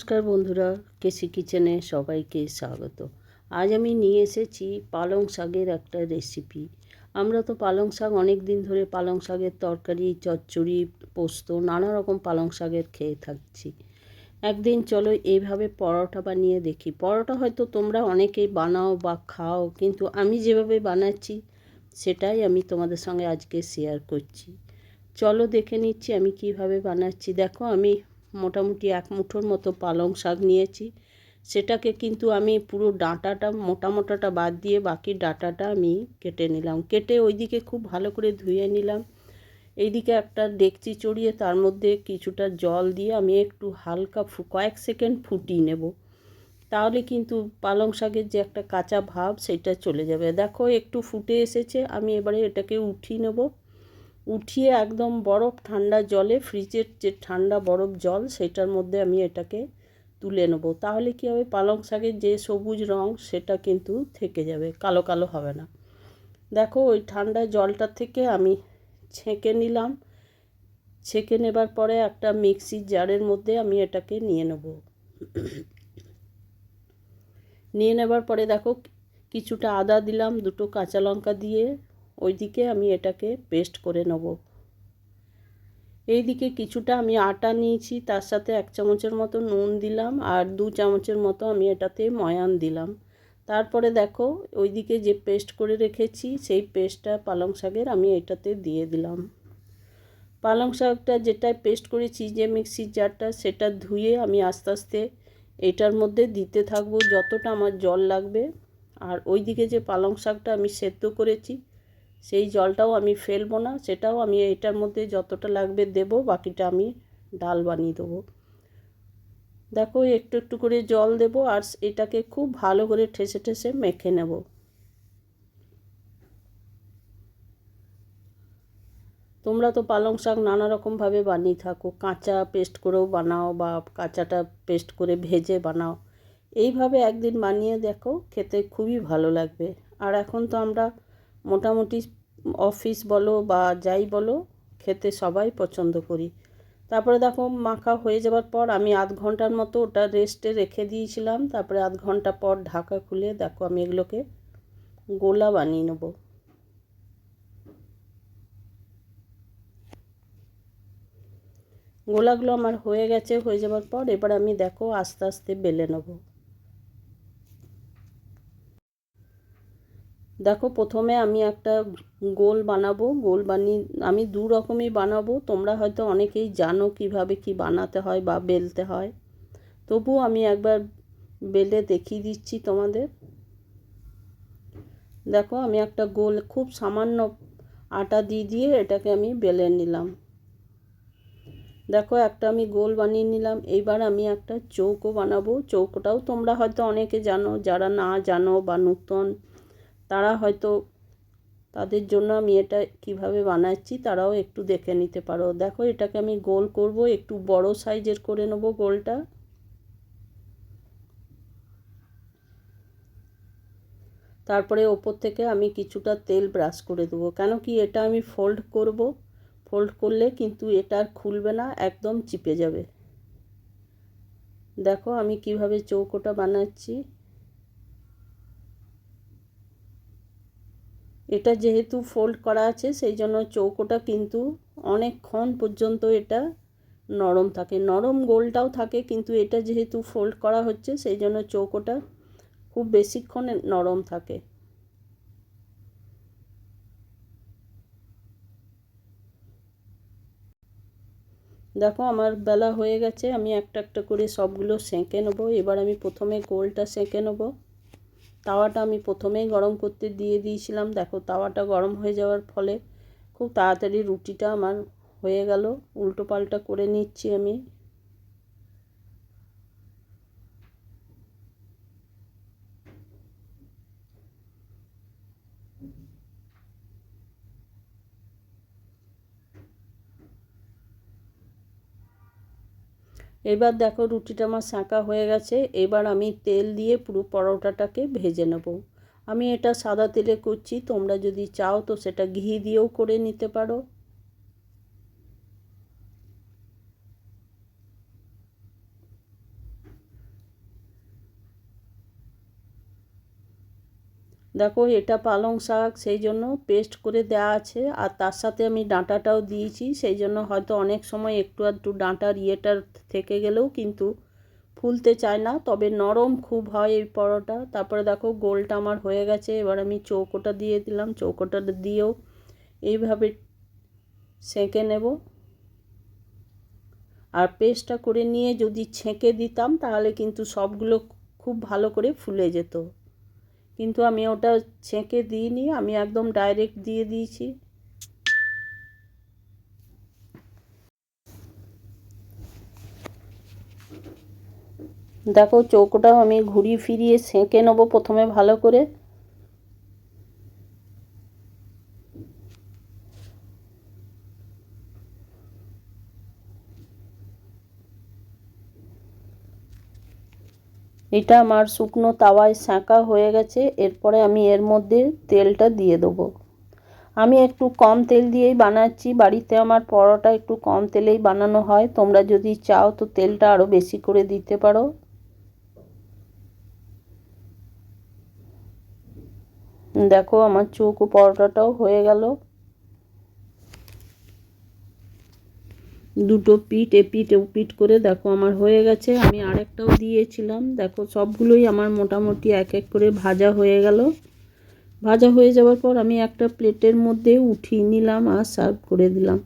নমস্কার বন্ধুরা, কেসি কিচেনে সবাইকে স্বাগত। আজ আমি নিয়ে এসেছি পালং শাকের একটা রেসিপি। আমরা তো পালং শাক অনেক দিন ধরে পালং শাকের তরকারি, চচ্চড়ি, পোস্ত, নানা রকম পালং শাকের খেয়ে থাকছি। একদিন চলো এইভাবে পরোটা বানিয়ে দেখি। পরোটা হয়তো তোমরা অনেকেই বানাও বা খাও, কিন্তু আমি যেভাবে বানাচ্ছি, সেটাই আমি তোমাদের সঙ্গে আজকে শেয়ার করছি। চলো দেখে নিচ্ছি আমি কীভাবে বানাচ্ছি। দেখো আমি মোটামুটি এক মুঠোর মতো পালং শাক নিয়েছি। সেটাকে কিন্তু আমি পুরো ডাঁটাটা, মোটা মোটাটা বাদ দিয়ে বাকি ডাঁটাটা আমি কেটে নিলাম। কেটে ওইদিকে খুব ভালো করে ধুয়ে নিলাম। এইদিকে একটা ডেকচি চড়িয়ে তার মধ্যে কিছুটা জল দিয়ে আমি একটু হালকা ফু, কয়েক সেকেন্ড ফুটিয়ে নেব। তাহলে কিন্তু পালং শাকের যে একটা কাঁচা ভাব সেটা চলে যাবে। দেখো একটু ফুটে এসেছে, আমি এবারে এটাকে উঠিয়ে নেব। উঠিয়ে একদম বরফ ঠান্ডা জলে ফ্রিজের যে ঠান্ডা বরফ জল, সেটার মধ্যে আমি এটাকে তুলে নেব। তাহলে কী হবে? পালং শাকের যে সবুজ রং, সেটা কিন্তু থেকে যাবে, কালো কালো হবে না। দেখো, ওই ঠান্ডা জলটা থেকে আমি ছেঁকে নিলাম। ছেঁকে নেবার পরে একটা মিক্সির জারের মধ্যে আমি এটাকে নিয়ে নেব। নিয়ে নেবার পরে দেখো, কিছুটা আদা দিলাম, দুটো কাঁচা লঙ্কা দিয়ে। ওইদিকে আমি এটাকে পেস্ট করে নেব। এইদিকে কিছুটা আমি আটা নিয়েছি, তার সাথে এক চামচের মতো নুন দিলাম আর দু চামচের মতো আমি এটাতে ময়ান দিলাম। তারপরে দেখো, ওইদিকে যে পেস্ট করে রেখেছি, সেই পেস্টটা পালং শাকের আমি এটাতে দিয়ে দিলাম। পালং শাকটা যেটায় পেস্ট করেছি, যে মিক্সির জারটা, সেটা ধুয়ে আমি আস্তে আস্তে এটার মধ্যে দিতে থাকব, যতটা আমার জল লাগবে। আর ওইদিকে যে পালং শাকটা আমি সেদ্ধ করেছি সেই জলটাও আমি ফেলব না, সেটাও আমি এটার মধ্যে যতটা লাগবে দেব, বাকিটা আমি ডাল বানিয়ে দেবো। দেখো, একটু একটু করে জল দেব আর এটাকে খুব ভালো করে ঠেসে ঠেসে মেখে নেব। তোমরা তো পালং শাক নানা রকমভাবে বানিয়ে থাকো, কাঁচা পেস্ট করেও বানাও বা কাঁচাটা পেস্ট করে ভেজে বানাও। এইভাবে একদিন বানিয়ে দেখো, খেতে খুবই ভালো লাগবে। আর এখন তো আমরা মোটামুটি অফিস বলো বা যাই বলো, খেতে সবাই পছন্দ করি। তারপরে দেখো মাখা হয়ে যাওয়ার পর আমি আধ ঘণ্টার মতো ওটা রেস্টে রেখে দিয়েছিলাম। তারপরে আধ ঘণ্টা পর ঢাকা খুলে দেখো আমি এগুলোকে গোলা বানিয়ে নেব। গোলাগুলো আমার হয়ে গেছে, হয়ে যাওয়ার পর এবার আমি দেখো আস্তে আস্তে বেলে নেব। দেখো, প্রথমে আমি একটা গোল বানাবো। গোল বানিয়ে আমি দু রকমই বানাবো। তোমরা হয়তো অনেকেই জানো কীভাবে কি বানাতে হয় বা বেলতে হয়। তবু আমি একবার বেলে দেখিয়ে দিচ্ছি তোমাদের। দেখো, আমি একটা গোল, খুব সামান্য আটা দিয়ে দিয়ে এটাকে আমি বেলে নিলাম। দেখো, একটা আমি গোল বানিয়ে নিলাম। এইবার আমি একটা চৌকো বানাবো। চৌকোটাও তোমরা হয়তো অনেকে জানো। যারা না জানো বা নূতন তারা হয়তো তাদের জন্য আমি এটা কীভাবে বানাচ্ছি তারাও একটু দেখে নিতে পারো। দেখো, এটাকে আমি গোল করব, একটু বড় সাইজের করে নেব গোলটা। তারপরে ওপর থেকে আমি কিছুটা তেল ব্রাশ করে দেবো। কেন কি এটা আমি ফোল্ড করব, ফোল্ড করলে কিন্তু এটা আর খুলবে না, একদম চিপে যাবে। দেখো আমি কীভাবে চৌকোটা বানাচ্ছি। এটা যেহেতু ফোল্ড করা আছে, সেই জন্য চৌকোটা কিন্তু অনেকক্ষণ পর্যন্ত এটা নরম থাকে। নরম গোলটাও থাকে, কিন্তু এটা যেহেতু ফোল্ড করা হচ্ছে, সেই জন্য চৌকোটা খুব বেশিক্ষণ নরম থাকে। দেখো, আমার বেলা হয়ে গেছে, আমি একটা একটা করে সবগুলো সেঁকে নেব। এবার আমি প্রথমে গোলটা সেঁকে নেব। তাওয়াটা আমি প্রথমেই গরম করতে দিয়ে দিয়েছিলাম। দেখো, তাওয়াটা গরম হয়ে যাওয়ার ফলে খুব তাড়াতাড়ি রুটিটা আমার হয়ে গেল। উল্টো পাল্টা করে নিচ্ছি আমি। এবার দেখো রুটিটা আমার শাঁকা হয়ে গেছে, এবার আমি তেল দিয়ে পুরো পরোটাটাকে ভেজে নেব। আমি এটা সাদা তেলে করছি, তোমরা যদি চাও তো সেটা ঘি দিয়েও করে নিতে পারো। দেখো এটা পালং শাক, সেই জন্য পেস্ট করে দেওয়া আছে। আর তার সাথে আমি ডাঁটাটাও দিয়েছি, সেই জন্য হয়তো অনেক সময় একটু আধটু ডাঁটার ইয়েটার থেকে গেলেও কিন্তু ফুলতে চায় না। তবে নরম খুব হয় এই পরোটা। তারপরে দেখো গোলটা আমার হয়ে গেছে, এবার আমি চৌকোটা দিয়ে দিলাম। চৌকোটা দিয়েও এইভাবে সেঁকে নেব। আর পেস্টটা করে নিয়ে যদি ছেঁকে দিতাম, তাহলে কিন্তু সবগুলো খুব ভালো করে ফুলে যেত। কিন্তু আমি ওটা ছেঁকে দিইনি, আমি একদম ডাইরেক্ট দিয়ে দিয়েছি। দেখো চৌকোটা আমি ঘুরিয়ে ফিরিয়ে সেঁকে নেব প্রথমে ভালো করে। এটা আমার শুকনো তাওয়ায় সেঁকা হয়ে গেছে, এরপরে আমি এর মধ্যে তেলটা দিয়ে দেবো। আমি একটু কম তেল দিয়েই বানাচ্ছি, বাড়িতে আমার পরোটা একটু কম তেলেই বানানো হয়, তোমরা যদি চাও তো তেলটা আরও বেশি করে দিতে পারো। দেখো আমার চৌকো পরোটাটাও হয়ে গেল। দুটো পিঠ এপিট ওপিট করে দেখো আমার হয়ে গেছে। আমি আরেকটাও দিয়েছিলাম। দেখো সবগুলোই আমার মোটামুটি এক এক করে ভাজা হয়ে গেল। ভাজা হয়ে যাওয়ার পর আমি একটা প্লেটের মধ্যে উঠিয়ে নিলাম আর সার্ভ করে দিলাম।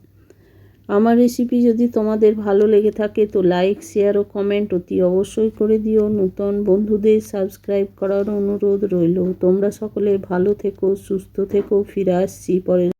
আমার রেসিপি যদি তোমাদের ভালো লেগে থাকে তো লাইক শেয়ার ও কমেন্ট অতি অবশ্যই করে দিও। নূতন বন্ধুদের সাবস্ক্রাইব করার অনুরোধ রইল। তোমরা সকলে ভালো থেকো, সুস্থ থেকো, ফিরে আসছি পরে